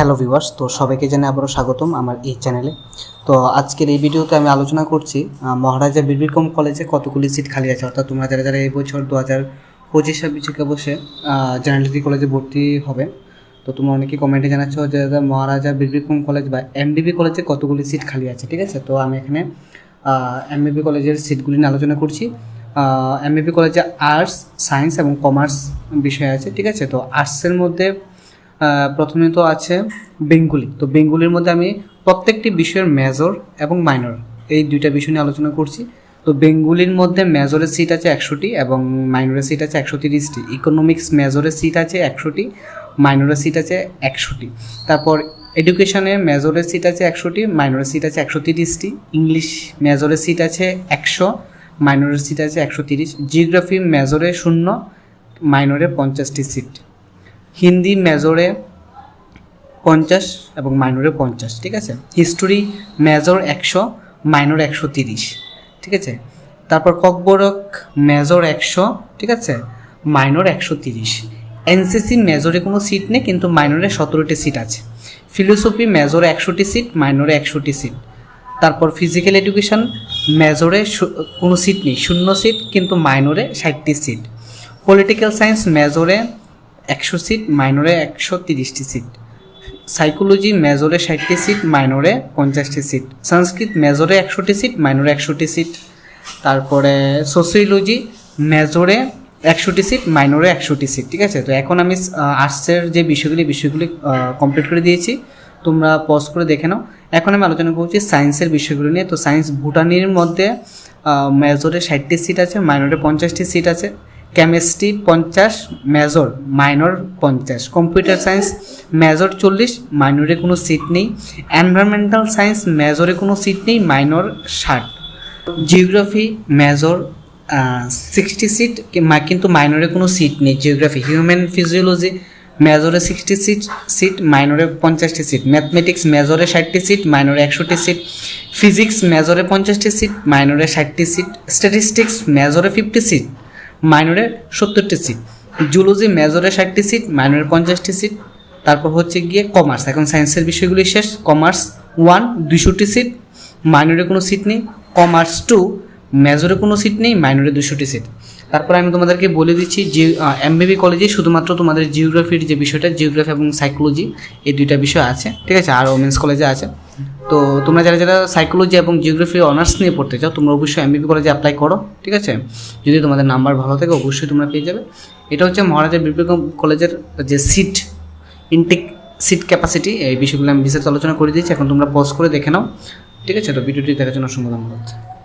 Hello viewers, তো সবাইকে জানাই আবারও স্বাগতম আমার এই চ্যানেলে। তো আজকের এই ভিডিওতে আমি আলোচনা করছি মহারাজা বীরবিক্রম কলেজে কতগুলি সিট খালি আছে? অর্থাৎ তোমরা যারা যারা এই বছর দু হাজার পঁচিশ ছাব্বিশ বসে জার্নালিটি কলেজে ভর্তি হবে, তো তোমরা অনেকে কমেন্টে জানাচ্ছ যে মহারাজা বীরবিক্রম কলেজ বা এমবিবি কলেজে কতগুলি সিট খালি আছে? ঠিক আছে? তো আমি এখানে এমবিবি কলেজের সিটগুলি নিয়ে আলোচনা করছি। এমবিবি কলেজে আর্টস সায়েন্স এবং কমার্স বিষয় আছে, ঠিক আছে? তো আর্টসের মধ্যে প্রথমে তো আছে বেঙ্গুলি। তো বেঙ্গুলির মধ্যে আমি প্রত্যেকটি বিষয়ের মেজর এবং মাইনর এই দুইটা বিষয় নিয়ে আলোচনা করছি। তো বেঙ্গুলির মধ্যে মেজরের সিট আছে একশোটি এবং মাইনরের সিট আছে একশো তিরিশটি ইকোনমিক্স মেজরের সিট আছে একশোটি মাইনরের সিট আছে একশোটি। তারপর এডুকেশনে মেজরের সিট আছে একশোটি মাইনরের সিট আছে একশো তিরিশটি ইংলিশ মেজরের সিট আছে একশো মাইনরের সিট আছে একশো তিরিশ জিওগ্রাফি মেজরে শূন্য মাইনরে পঞ্চাশটি সিট হিন্দি মেজরে পঞ্চাশ এবং মাইনরে পঞ্চাশ, ঠিক আছে? হিস্টোরি মেজর একশো, মাইনর একশো তিরিশ, ঠিক আছে? তারপর ককবরক মেজর একশো, ঠিক আছে? মাইনর একশো তিরিশ। এনসিসি মেজরে কোনো সিট নেই, কিন্তু মাইনরে সতেরোটি সিট আছে। ফিলোসফি মেজরে একশোটি সিট, মাইনরে একশোটি সিট। তারপর ফিজিক্যাল এডুকেশন মেজরে কোনো সিট নেই, শূন্য সিট, কিন্তু মাইনরে ষাটটি সিট। পলিটিক্যাল সায়েন্স মেজরে একশো সিট, মাইনরে একশো তিরিশটি সিট। সাইকোলজি মেজরে ষাটটি সিট, মাইনরে পঞ্চাশটি সিট। সংস্কৃত মেজরে একশোটি সিট, মাইনরে একশোটি সিট। তারপরে সোসিওলজি মেজরে একশোটি সিট, মাইনরে একশোটি সিট, ঠিক আছে? তো এখন আমি আর্টসের যে বিষয়গুলি বিষয়গুলি কমপ্লিট করে দিয়েছি। তোমরা পজ করে দেখে নাও। এখন আমি আলোচনা করছি সায়েন্সের বিষয়গুলো নিয়ে। তো সায়েন্স ভুটানির মধ্যে মেজরে ষাটটি সিট আছে, মাইনরে পঞ্চাশটি সিট আছে। কেমিস্ট্রি পঞ্চাশ মেজর মাইনর পঞ্চাশ। কম্পিউটার সায়েন্স মেজর চল্লিশ মাইনরে কোনো সিট নেই। এনভায়রনমেন্টাল সায়েন্স মেজরে কোনো সিট নেই মাইনর ষাট। জিওগ্রাফি মেজর সিক্সটি সিট কিন্তু মাইনরে কোনো সিট নেই জিওগ্রাফি হিউম্যান ফিজিওলজি মেজরে সিক্সটি সিট সিট মাইনরে পঞ্চাশটি সিট ম্যাথমেটিক্স মেজরে ষাটটি সিট মাইনরে একশোটি সিট ফিজিক্স মেজরে পঞ্চাশটি সিট মাইনরে ষাটটি সিট স্ট্যাটিস্টিক্স মেজরে ফিফটি সিট মাইনরে সত্তরটি সিট জুলজি মেজরে ষাটটি সিট মাইনরে পঞ্চাশটি সিট তারপর হচ্ছে গিয়ে কমার্স এখন সায়েন্সের বিষয়গুলি শেষ। কমার্স ওয়ান দুশোটি সিট মাইনরে কোনো সিট নেই। কমার্স টু মেজরে কোনো সিট নেই মাইনরে দুশোটি সিট তারপর আমি তোমাদেরকে বলে দিচ্ছি যে এমবিবি কলেজে শুধুমাত্র তোমাদের জিওগ্রাফির যে বিষয়টা জিওগ্রাফি এবং সাইকোলজি এই দুইটা বিষয় আছে, ঠিক আছে? আর ওমেন্স কলেজে আছে। তো তোমরা যারা যারা সাইকোলজি এবং জিওগ্রাফি অনার্স নিয়ে পড়তে চাও, তোমরা অবশ্যই এমবিবি কলেজে অ্যাপ্লাই করো, ঠিক আছে? যদি তোমাদের নাম্বার ভালো থাকে, অবশ্যই তোমরা পেয়ে যাবে। এটা হচ্ছে মহারাজা বিবেকানন্দ কলেজের যে সিট ইনটেক সিট ক্যাপাসিটি এই বিষয়গুলো আমি বিশেষ আলোচনা করে দিয়েছি। এখন তোমরা পজ করে দেখে নাও, ঠিক আছে? তো ভিডিওটি দেখার জন্য অসংখ্য ধন্যবাদ।